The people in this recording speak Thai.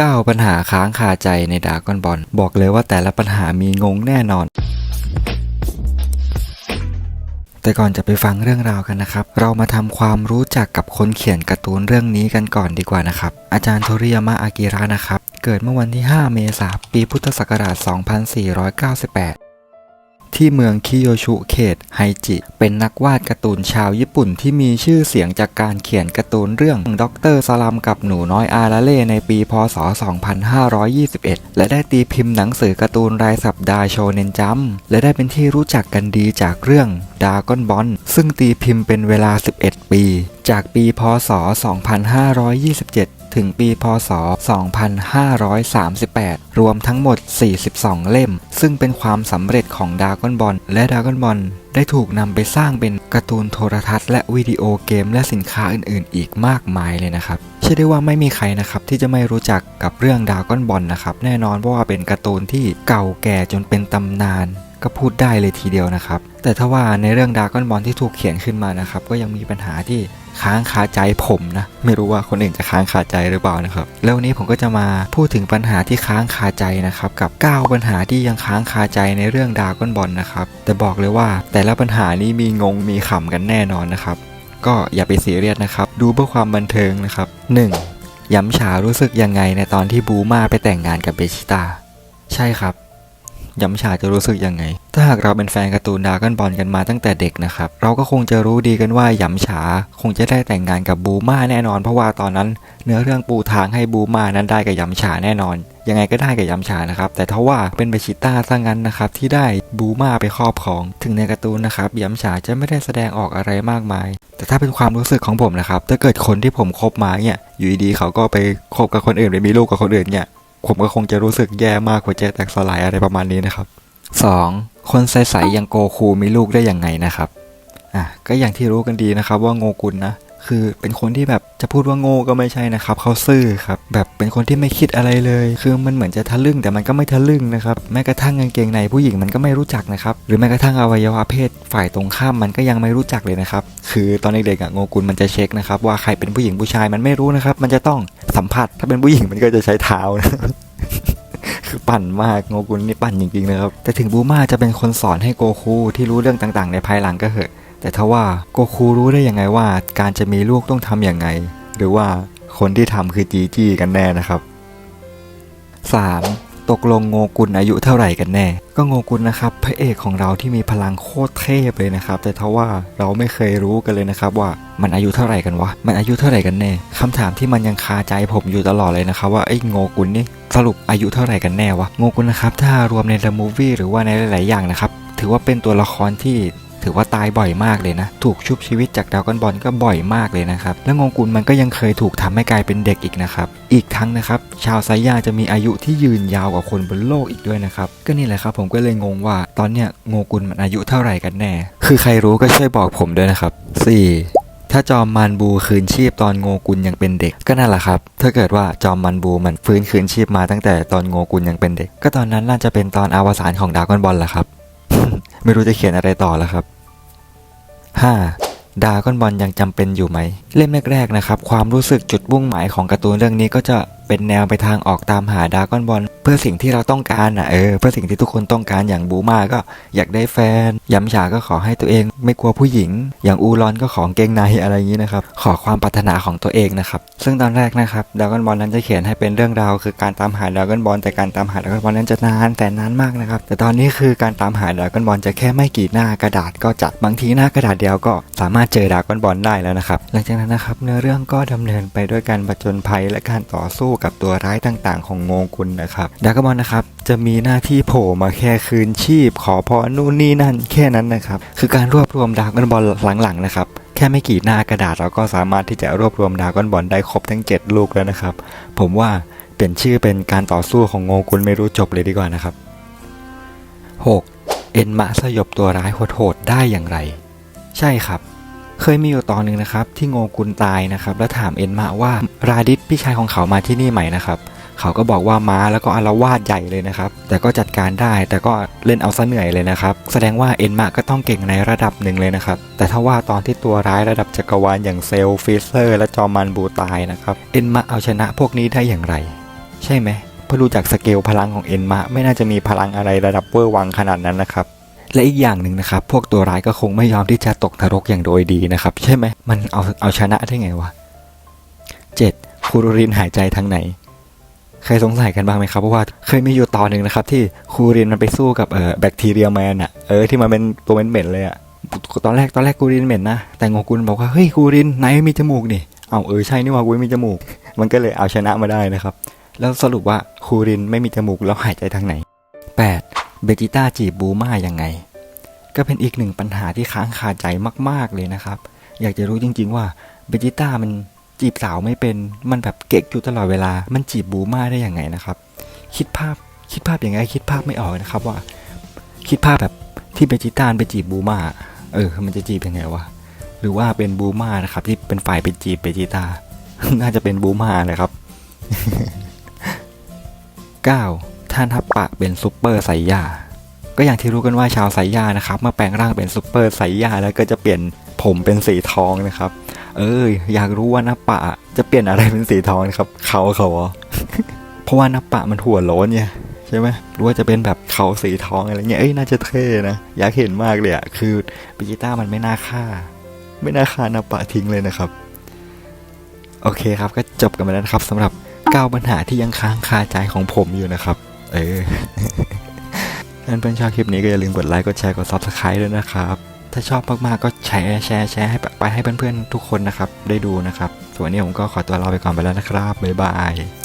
9 ปัญหาค้างคาใจในดากอนบอลบอกเลยว่าแต่ละปัญหามีงงแน่นอน แต่ก่อนจะไปฟังเรื่องราวกันนะครับ เรามาทำความรู้จักกับคนเขียนการ์ตูนเรื่องนี้กันก่อนดีกว่านะครับ อาจารย์โทริยามะอากิระนะครับ เกิดเมื่อวันที่ 5 เมษายนปีพุทธศักราช 2498 ที่เมืองคิโยชุเขตไฮจิ เป็นนักวาดการ์ตูนชาวญี่ปุ่นที่มีชื่อเสียงจากการเขียนการ์ตูนเรื่องด็อกเตอร์สลัมกับหนูน้อยอาราเล่ในปีพศ 2521 และได้ตีพิมพ์หนังสือการ์ตูนรายสัปดาห์โชเนนจัมและได้เป็นที่รู้จักกันดีจากเรื่องดากอนบอลซึ่งตีพิมพ์เป็นเวลา 11 ปี จากปีพศ 2527 ถึงปีพศ 2538 รวมทั้งหมด 42 เล่ม ซึ่งเป็นความสำเร็จของดากอนบอลและดากอนบอลได้ถูกนำไปสร้างเป็นการ์ตูนโทรทัศน์และวิดีโอเกมและสินค้าอื่นๆ อีกมากมายเลยนะครับเชื่อได้ว่าไม่มีใครนะครับที่จะไม่รู้จักกับเรื่องดากอนบอลนะครับแน่นอนเพราะว่าเป็นการ์ตูนที่เก่าแก่จนเป็นตำนาน ก็พูดได้เลยทีเดียวนะครับ แต่ถ้าว่าในเรื่องดากอนบอลที่ถูกเขียนขึ้นมานะครับ ก็ยังมีปัญหาที่ค้างคาใจผมนะ ไม่รู้ว่าคนอื่นจะค้างคาใจหรือเปล่านะครับ แล้ววันนี้ผมก็จะมาพูดถึงปัญหาที่ค้างคาใจนะครับ กับ 9 ปัญหาที่ยังค้างคาใจในเรื่องดากอนบอลนะครับ แต่บอกเลยว่าแต่ละปัญหานี้มีงงมีขำกันแน่นอนนะครับ ก็อย่าไปซียเรียสนะครับ ดูเพื่อความบันเทิงนะครับ 1. ย้ำฉารู้สึกยังไงในตอนที่บูมาไปแต่งงานกับเบชิตาใช่ครับ ย้ำฉาจะรู้สึกยังไง ถ้าหากเราเป็นแฟนการ์ตูนดาก้อนบอลกันมาตั้งแต่เด็กนะครับ เราก็คงจะรู้ดีกันว่าย้ำฉาคงจะได้แต่งงานกับบูมาแน่นอน เพราะว่าตอนนั้น เนื้อเรื่องปูทางให้บูมานั้นได้กับย้ำฉาแน่นอน ยังไงก็ได้กับย้ำฉานะครับ แต่ถ้าว่าเป็นเบชิต้าซะงั้นนะครับที่ได้บูมาไปครอบครอง ถึงในการ์ตูนนะครับย้ำฉาจะไม่ได้แสดงออกอะไรมากมาย แต่ถ้าเป็นความรู้สึกของผมนะครับ ถ้าเกิดคนที่ผมคบมาเนี่ยอยู่ดีๆเขาก็ไปคบกับคนอื่นไปมีลูกกับคนอื่นเนี่ย ผมก็คงจะรู้สึกแย่มากหัวใจแตกสลายอะไรประมาณนี้นะครับ 2. คนใสๆอย่างโกคูมีลูกได้ยังไงนะครับอะก็อย่างที่รู้กันดีนะครับว่าโงกุลนะคือเป็นคนที่แบบจะพูดว่าโง่ก็ไม่ใช่นะครับเขาซื่อครับแบบเป็นคนที่ไม่คิดอะไรเลย คือมันเหมือนจะทะลึ่งแต่มันก็ไม่ทะลึ่งนะครับแม้กระทั่งกางเกงในผู้หญิงมันก็ไม่รู้จักนะครับหรือแม้กระทั่งอวัยวะเพศฝ่ายตรงข้ามมันก็ยังไม่รู้จักเลยนะครับคือตอนเด็กๆโงกุลมันจะเช็คนะครับว่าใครเป็นผู้หญิงผู้ชายมันไม่รู้นะครับมันจะต้อง สัมผัส ถ้าเป็นผู้หญิงมันก็จะใช้เท้านะคือปั่นมากโงกุลนี่ปั่นจริงๆนะครับ แต่ถึงบูมาจะเป็นคนสอนให้โกคูที่รู้เรื่องต่างๆ ในภายหลังก็เหอะ แต่ถ้าว่าโกคูรู้ได้ยังไงว่า การจะมีลูกต้องทำอย่างไง หรือว่าคนที่ทำคือจีจี้กันแน่นะครับ 3. ตกลงโงกุลอายุเท่าไหร่กันแน่ ก็โงกุลนะครับพระเอกของเราที่มีพลังโคตรเทพเลยนะครับ แต่ถ้าว่าเราไม่เคยรู้กันเลยนะครับว่ามันอายุเท่าไหร่กันวะ มันอายุเท่าไหร่กันแน่คำถามที่มันยังคาใจผมอยู่ตลอดเลยนะครับว่าไอ้โงกุลนี่สรุปอายุเท่าไหร่กันแน่วะโงกุลนะครับถ้ารวมใน The Movie หรือว่าในหลาย ๆ อย่างนะครับถือว่าเป็นตัวละครที่ ถือว่าตายบ่อยมากเลยนะ ถูกชุบชีวิตจากดราก้อนบอลก็บ่อยมากเลยนะครับ และงงกุลมันก็ยังเคยถูกทำให้กลายเป็นเด็กอีกนะครับ อีกทั้งนะครับ ชาวไซยาจะมีอายุที่ยืนยาวกว่าคนบนโลกอีกด้วยนะครับ ก็นี่แหละครับผมก็เลยงงว่า ตอนเนี้ยโงกุลมันอายุเท่าไหร่กันแน่ คือใครรู้ก็ช่วยบอกผมด้วยนะครับ 4. ถ้าจอมมันบูคืนชีพตอนโงกุลยังเป็นเด็กก็นั่นแหละครับ ถ้าเกิดว่าจอมมันบูมันฟื้นคืนชีพมาตั้งแต่ตอนโงกุลยังเป็นเด็ก ก็ตอนนั้นน่าจะเป็นตอนอวสานของดรากอนบอลแหละครับ ไม่รู้จะเขียนอะไรต่อแล้วครับ 5. ดาก้อนบอลยังจำเป็นอยู่ไหม เล่มแรกๆนะครับ ความรู้สึกจุดมุ่งหมายของการ์ตูนเรื่องนี้ก็จะ เป็นแนวไปทางออกตามหาดาก้อนบอลเพื่อสิ่งที่เราต้องการอะเออเพื่อสิ่งที่ทุกคนต้องการอย่างบูมาก็อยากได้แฟนยำฉาก็ขอให้ตัวเอง ไม่กลัวผู้หญิง อย่างอูรอนก็ขอเกงในอะไรอย่างนี้นะครับขอความปรารถนาของตัวเองนะครับซึ่งตอนแรกนะครับดาก้อนบอลนั้นจะเขียนให้เป็นเรื่องราวคือการตามหาดาก้อนบอลแต่การตามหาดาก้อนบอลนั้นจะนานแต่นานมากนะครับแต่ตอนนี้คือการตามหาดาก้อนบอลจะแค่ไม่กี่หน้ากระดาษก็จัดบางทีหน้ากระดาษเดียวก็สามารถเจอดาก้อนบอลได้แล้วนะครับหลังจากนั้นนะครับเนื้อเรื่องก็ดำเนินไปด้วยการผจญภัยและการต่อสู้กับตัวร้ายต่างๆ ของโงกุลนะครับดาก้อนบอลนะครับจะมีหน้าที่โผล่มาแค่คืนชีพ ขอพรนู่นนี่นั่นแค่นั้นนะครับ คือการรวบรวมดรากอนบอลหลังๆนะครับแค่ไม่กี่หน้ากระดาษเราก็สามารถที่จะรวบรวมดรากอนบอลได้ครบทั้ง 7 ลูกแล้วนะครับ ผมว่าเปลี่ยนชื่อเป็นการต่อสู้ของโงกุลไม่รู้จบเลยดีกว่านะครับ 6. เอ็นมะสยบตัวร้ายโหดๆได้อย่างไร ใช่ครับ เคยมีอยู่ตอนหนึ่งนะครับที่โงกุลตายนะครับแล้วถามเอ็นมะว่าราดิสพี่ชายของเขามาที่นี่ไหมนะครับเขาก็บอกว่าม้าแล้วก็อารวาสใหญ่เลยนะครับ แต่ก็จัดการได้แต่ก็เล่นเอาซะเหนื่อยเลยนะครับ แสดงว่าเอ็นมะก็ต้องเก่งในระดับหนึ่งเลยนะครับ แต่ถ้าว่าตอนที่ตัวร้ายระดับจักรวาลอย่างเซลฟิเซอร์ และจอมันบูตายนะครับเอ็นมะเอาชนะพวกนี้ได้อย่างไร ใช่ไหมเพราะรู้จากสเกลพลังของเอ็นมาไม่น่าจะมีพลังอะไรระดับเวอร์วังขนาดนั้นนะครับ และอีกอย่างหนึ่งนะครับ พวกตัวร้ายก็คงไม่ยอมที่จะตกนรกอย่างโดยดีนะครับ ใช่ไหมมันเอาเอาชนะได้ไงวะ 7. คูรูรินหายใจทางไหน เคยสงสัยกันบ้างไหมครับเพราะว่าเคยมีอยู่ตอนหนึ่งนะครับ ที่คูรินมันไปสู้กับเอ่อแบคทีเรียแมนอะเออที่มันเป็นตัวเหม็นๆเลยอะตอนแรกตอนแรกคูรินเหม็นนะ แต่โงกุลบอกว่าเฮ้ยคูรินนายไม่มีจมูกนี่เอาเออใช่นี่ว่ากูไม่มีจมูก มันก็เลยเอาชนะมาได้นะครับ แล้วสรุปว่าคูรินไม่มีจมูกแล้วหายใจทางไหน 8. เบจิต้าจีบบูมายังไง ก็เป็นอีกหนึ่งปัญหาที่ค้างคาใจมาก ๆเลยนะครับ อยากจะรู้จริง ๆ ว่าเบจิต้ามันจีบสาวไม่เป็นมันแบบเก๊กอยู่ตลอดเวลา มันจีบบูมาได้ยังไงนะครับ คิดภาพคิดภาพอยังไงคิดภาพไม่ออกนะครับว่า คิดภาพแบบที่เบจิต้าไปจีบบูมาเออ มันจะจีบยังไงวะหรือว่าเป็นบูมานะครับที่เป็นฝ่ายไปจีบเบจิต้าน่าจะเป็นบูมาเลยครับ 9. ท่านทับปะเป็นซุปเปอร์ไซย่าก็อย่างที่รู้กันว่าชาวไซย่านะครับเมื่อแปลงร่างเป็นซุปเปอร์ไซย่าแล้วก็จะเปลี่ยนผมเป็นสีทองนะครับ เอออยากรู้ว่านัปะจะเปลี่ยนอะไรเป็นสีทองนะครับ เขาเขาเพราะว่านัปะมันหัวโล้นเนี่ยใช่ไหมหรือว่าจะเป็นแบบเขาสีทองอะไรเงี้ยเอ้ยน่าจะเท่นะอยากเห็นมากเลยอะคือปิจิต้ามันไม่น่าฆ่า ไม่น่าฆ่านัปะทิ้งเลยนะครับ โอเคครับก็จบกันไปแล้วนะครับสำหรับ9ปัญหาที่ยังค้างคาใจของผมอยู่นะครับ เออถ้าเพื่อนชอบคลิปนี้ก็อย่าลืมกดไลค์กดแชร์กด subscribe ด้วยนะครับ ถ้าชอบมากๆก็แชร์แชร์แชร์ให้ไปให้เพื่อนๆทุกคนนะครับ ได้ดูนะครับ ส่วนนี้ผมก็ขอตัวลาไปก่อนไปแล้วนะครับบ๊ายบาย